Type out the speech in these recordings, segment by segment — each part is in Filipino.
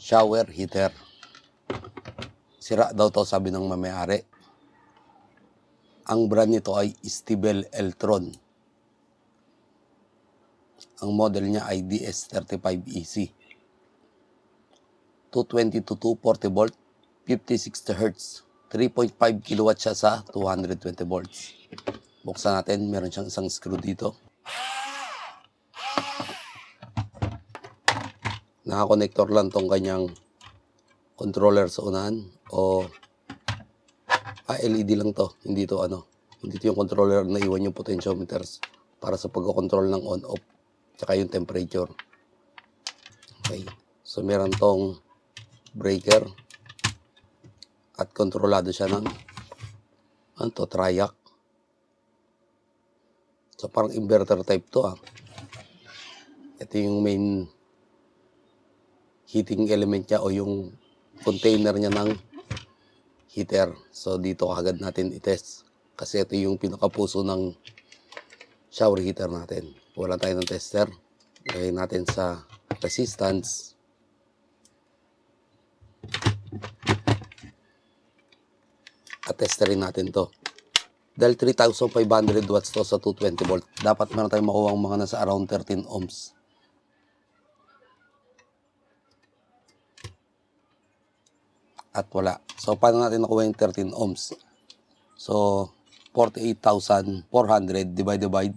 shower heater. Sira daw to sabi ng mamayari. Ang brand nito ay Stibel Eltron. Ang model niya ay DS35EC. 220 to 240 volt, 50-60 Hz. 3.5 kilowatt siya sa 220 volts. Buksan natin, meron siyang isang screw dito. Nakakonektor lang tong kanyang controller sa unahan o ah, LED lang to. Hindi to ano. Hindi to yung controller na iwan yung potentiometers para sa pagkocontrol ng on-off tsaka yung temperature. Okay. So meron tong breaker at kontrolado siya ng ano to, triac. So parang inverter type to ah. Ito yung main heating element niya o yung container niya ng heater. So dito agad natin i-test. Kasi ito yung pinakapuso ng shower heater natin. Wala tayo ng tester. Lagay natin sa resistance. At testerin natin to. Dahil 3,500 watts to sa 220 volt, dapat meron tayong makuha mga nasa around 13 ohms. At wala. So, paano natin nakuha yung 13 ohms? So, 48,400 divided by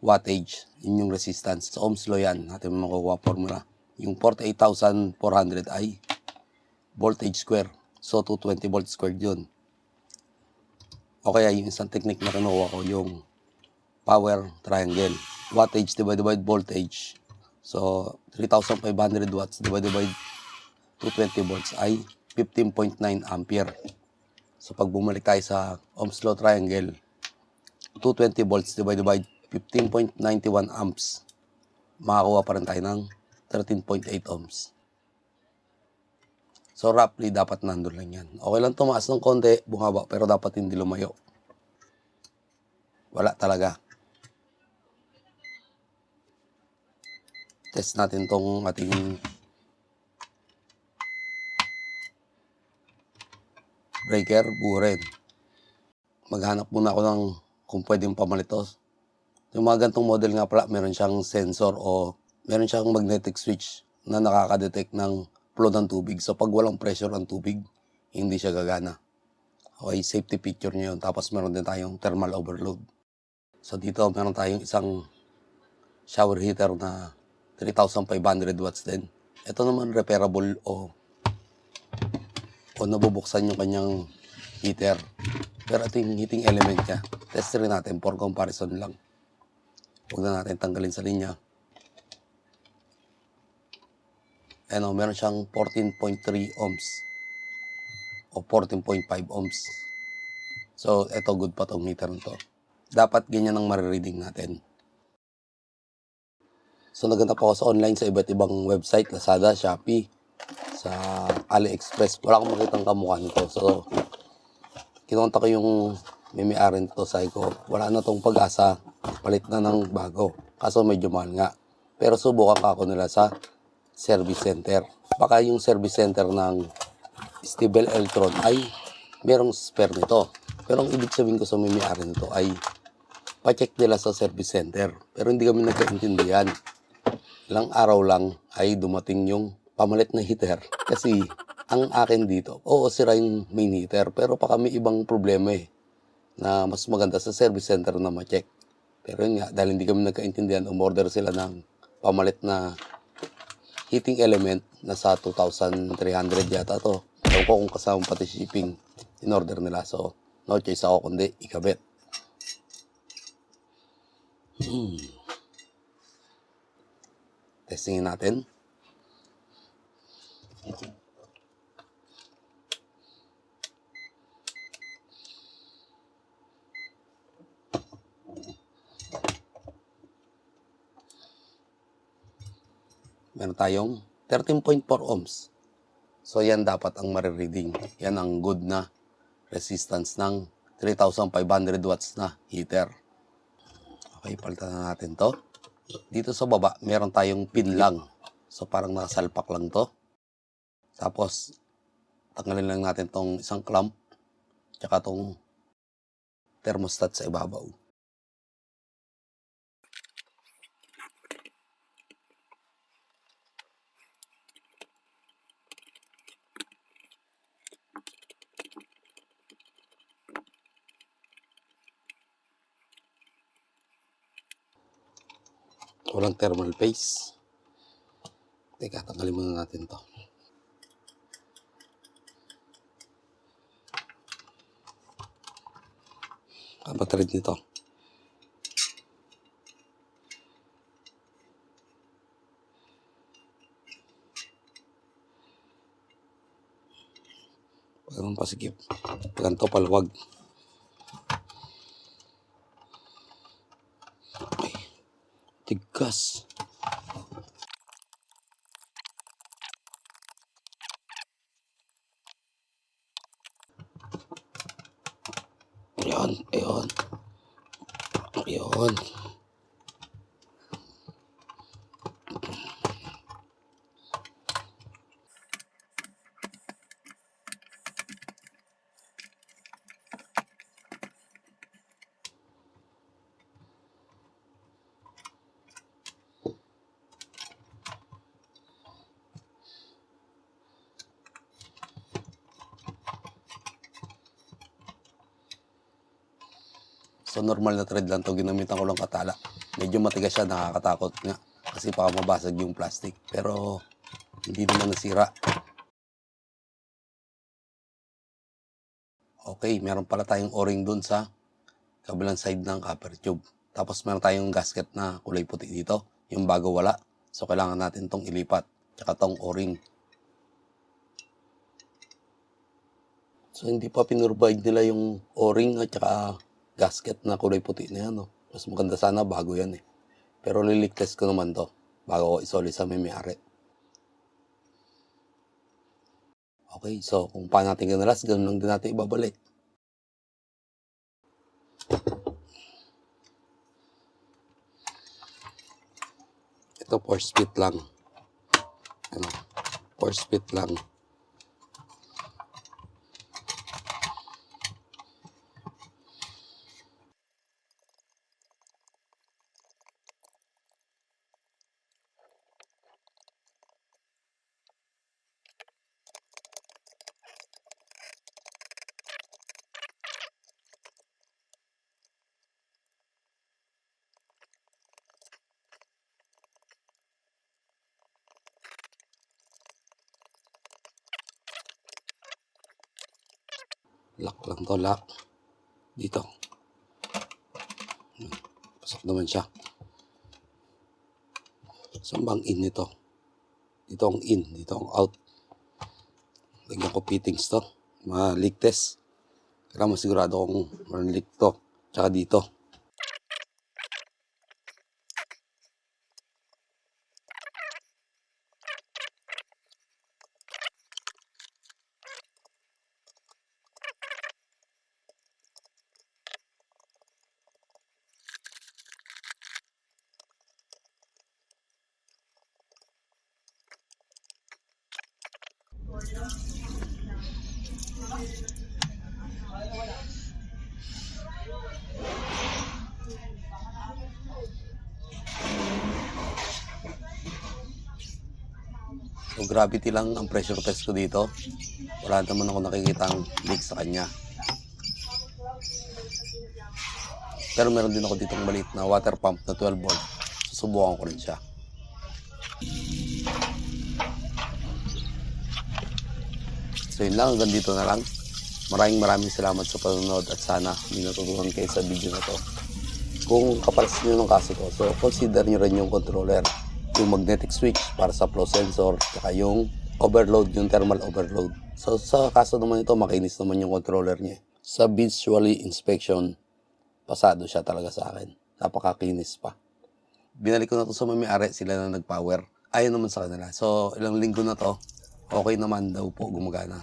wattage. Yun yung resistance. Sa ohms law yan. Natin makukuha formula. Yung 48,400 ay voltage square. So, 220 volt squared yun. O kaya yung isang technique na kinuha ko, yung power triangle. Wattage divided by voltage. So, 3,500 watts divided by 220 volts ay 15.9 ampere. So, pag bumalik tayo sa Ohm's law triangle, 220 volts divided by 15.91 amps, makakuha pa rin tayo ng 13.8 ohms. So, roughly, dapat nandun lang yan. Okay lang tumaas ng konti, bumaba, pero dapat hindi lumayo. Wala talaga. Test natin tong ating breaker, buren. Maghanap muna ako ng kung pwedeng pamalit to. Yung mga gantong model nga pala, meron siyang sensor o meron siyang magnetic switch na nakaka-detect ng flow ng tubig. So, pag walang pressure ang tubig, hindi siya gagana. Okay, safety feature niya yun. Tapos meron din tayong thermal overload. So, dito meron tayong isang shower heater na 3,500 watts din. Ito naman repairable o o nabubuksan yung kanyang heater. Pero ito yung heating element niya. Test rin natin for comparison lang. Huwag na natin tanggalin sa linya. Ano, meron siyang 14.3 ohms o 14.5 ohms. So, ito good pa tong meter na to. Dapat ganyan ang marireading natin. So, naganda po ako sa online sa iba't ibang website, Lazada, Shopee, sa AliExpress. Wala akong makitang kamukha nito. So, kinonta ko yung may-ari nito. Sabi ko, wala na tong pag-asa. Palit na ng bago. Kaso medyo mahal nga. Pero subukan ka ako nila sa service center. Baka yung service center ng Stibel Eltron ay merong spare nito. Pero ang ibig sabihin ko sa may-ari nito ay pa-check nila sa service center. Pero hindi kami nagkaintindihan. Ilang araw lang ay dumating yung pamalit na heater. Kasi ang akin dito, oo sira yung main heater. Pero pa kami ibang problema eh. Na mas maganda sa service center na ma-check. Pero yun nga, dahil hindi kami nagkaintindihan, umorder sila ng pamalit na heating element na sa 2,300 yata to. Ewan ko kung kasama pati shipping in order nila. So, no choice ako kundi ikabit. Hmm. Testingin natin. Meron tayong 13.4 ohms. So, yan dapat ang marireading. Yan ang good na resistance ng 3,500 watts na heater. Okay, palitan na natin to. Dito sa baba, meron tayong pin lang. So, parang nakasalpak lang to. Tapos, tanggalin lang natin tong isang clamp, tsaka tong thermostat sa ibabaw. Walang thermal paste. Teka, tanggalin muna natin to. Kapatid nito. Pag naman pasikip. Pag ganito paluwag. Ay, tigas. Ayun, ayun. Ayun. So normal na thread lang to ginamitan ko lang katala. Medyo matigas siya, nakakatakot nga. Kasi baka mabasag yung plastic. Pero hindi naman nasira. Okay, meron pala tayong o-ring dun sa kabilang side ng copper tube. Tapos meron tayong gasket na kulay puti dito. Yung bago wala. So kailangan natin tong ilipat. Tsaka tong o-ring. So hindi pa pinurbide nila yung o-ring at tsaka gasket na kulay puti na yan. No? Mas maganda sana bago yan eh. Pero lilik test ko naman to bago ko isoli sa may-ari. Okay, so kung paano natin ganalas, ganun lang din natin ibabalik. Ito, force fit lang. Ano, force fit lang. Lock lang to, lock. Dito. Hmm, Pasok naman siya. Saan bang in nito? Dito ang in, dito ang out. Lagyan ko fittings to. Mga leak test. Kaya masigurado kung walang leak to. Tsaka dito. So gravity lang ang pressure test ko dito. Wala naman ako nakikitang leak sa kanya. Pero meron din ako ditong maliit na water pump na 12 volt. Susubukan ko rin siya. So yun lang, hanggang dito na lang. Maraming maraming salamat sa panonood at sana may natutunan kayo sa video na to. Kung kapalas nyo ng kaso ko, so consider nyo rin yung controller, yung magnetic switch para sa flow sensor, saka yung overload, yung thermal overload. So sa kaso naman ito, makinis naman yung controller niya. Sa visually inspection, pasado siya talaga sa akin. Napakakinis pa. Binalik ko na to sa may-ari, sila na nag-power. Ayaw naman sa kanila. So, ilang linggo na to, okay naman daw po gumagana.